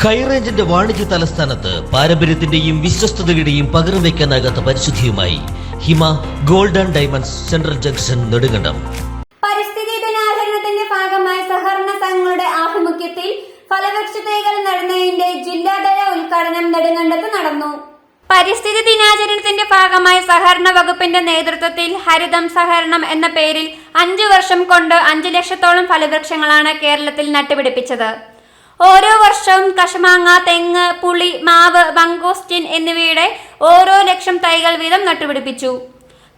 ഹൈറേഞ്ചിന്റെ വാണിജ്യ തലസ്ഥാനത്ത് പാരമ്പര്യത്തിന്റെയും വിശ്വസ്തതയുടെയും പകരം വയ്ക്കാനാകാത്ത പരിശുദ്ധിയുമായി Hima golden diamonds central junction Nedumkandam. പരിസ്ഥിതി ദിനാചരണത്തിന്റെ ഭാഗമായി സഹകരണ സംഘങ്ങളുടെ ആഭിമുഖ്യത്തിൽ ഫലവൃക്ഷ നടുന്നതിന്റെ ജില്ലാതല ഉദ്ഘാടനം നെടുങ്കണ്ടത്ത് നടന്നു. പരിസ്ഥിതി ദിനാചരണത്തിന്റെ ഭാഗമായി സഹകരണ വകുപ്പിന്റെ നേതൃത്വത്തിൽ ഹരിതം സഹകരണം എന്ന പേരിൽ അഞ്ചു വർഷം കൊണ്ട് അഞ്ചു ലക്ഷത്തോളം ഫലവൃക്ഷങ്ങളാണ് കേരളത്തിൽ നട്ടുപിടിപ്പിച്ചത്. ഓരോ വർഷവും കശമാങ്ങ തെങ്ങ് പുളി മാവ് മംഗോസ്റ്റിൻ എന്നിവയുടെ ഓരോ ലക്ഷം തൈകൾ വീതം നട്ടുപിടിപ്പിച്ചു.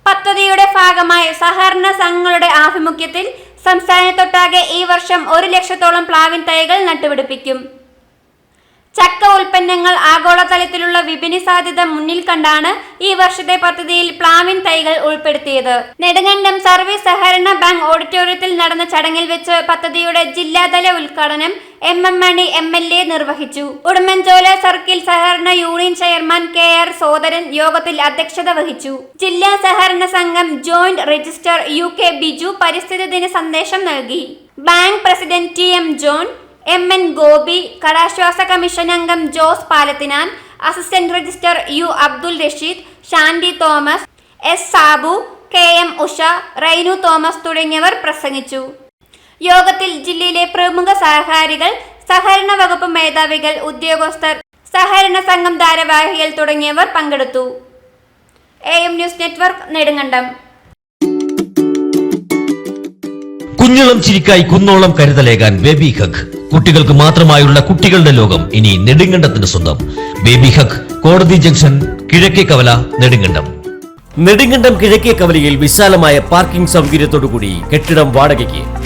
പദ്ധതിയുടെ ഭാഗമായി സഹകരണ സംഘങ്ങളുടെ ആഭിമുഖ്യത്തിൽ സംസ്ഥാനത്തൊട്ടാകെ ഈ വർഷം ഒരു ലക്ഷത്തോളം പ്ലാവിൻ തൈകൾ നട്ടുപിടിപ്പിക്കും. ചക്ക ഉൽപ്പന്നങ്ങൾ ആഗോളതലത്തിലുള്ള വിപണി സാധ്യത മുന്നിൽ കണ്ടാണ് ഈ വർഷത്തെ പദ്ധതിയിൽ പ്ലാവിൻ തൈകൾ ഉൾപ്പെടുത്തിയത്. നെടുങ്കണ്ടം സർവീസ് സഹകരണ ബാങ്ക് ഓഡിറ്റോറിയത്തിൽ നടന്ന ചടങ്ങിൽ വെച്ച് പദ്ധതിയുടെ ജില്ലാതല ഉദ്ഘാടനം M M Mani M L A നിർവഹിച്ചു. ഉടുമ്പൻചോല സർക്കിൾ സഹകരണ union chairman K R Sodaran യോഗത്തിൽ അധ്യക്ഷത വഹിച്ചു. ജില്ലാ സഹകരണ സംഘം joint register U K Biju പരിസ്ഥിതി ദിന സന്ദേശം നൽകി. Bank president T M John M N Gopi കടാശ്വാസ commission അംഗം Jose Palathinan assistant registrar U Abdul Rasheed Shandy Thomas S Sabu K M Usha Rainu Thomas തുടങ്ങിയവർ പ്രസംഗിച്ചു. യോഗത്തിൽ ജില്ലയിലെ പ്രമുഖ സഹകാരികൾ സഹകരണ വകുപ്പ് മേധാവികൾ ഉദ്യോഗസ്ഥർ സഹകരണ സംഘം ഭാരവാഹികൾ തുടങ്ങിയവർ പങ്കെടുത്തു. A M news network Nedumkandam. കുഞ്ഞിളം ചിരിക്കായി കുന്നോളം കരുതലേകാൻ ബേബി ഹഗ്. കുട്ടികൾക്ക് മാത്രമായുള്ള കുട്ടികളുടെ ലോകം ഇനി നെടുങ്കണ്ടത്തിന് സ്വന്തം. ബേബി ഹഗ് കോടതി ജംഗ്ഷൻ കിഴക്കേ കവല നെടുങ്കണ്ടം. നെടുങ്കണ്ടം കിഴക്കേ കവലയിൽ വിശാലമായ പാർക്കിംഗ് സൗകര്യത്തോടുകൂടി കെട്ടിടം വാടകയ്ക്ക്.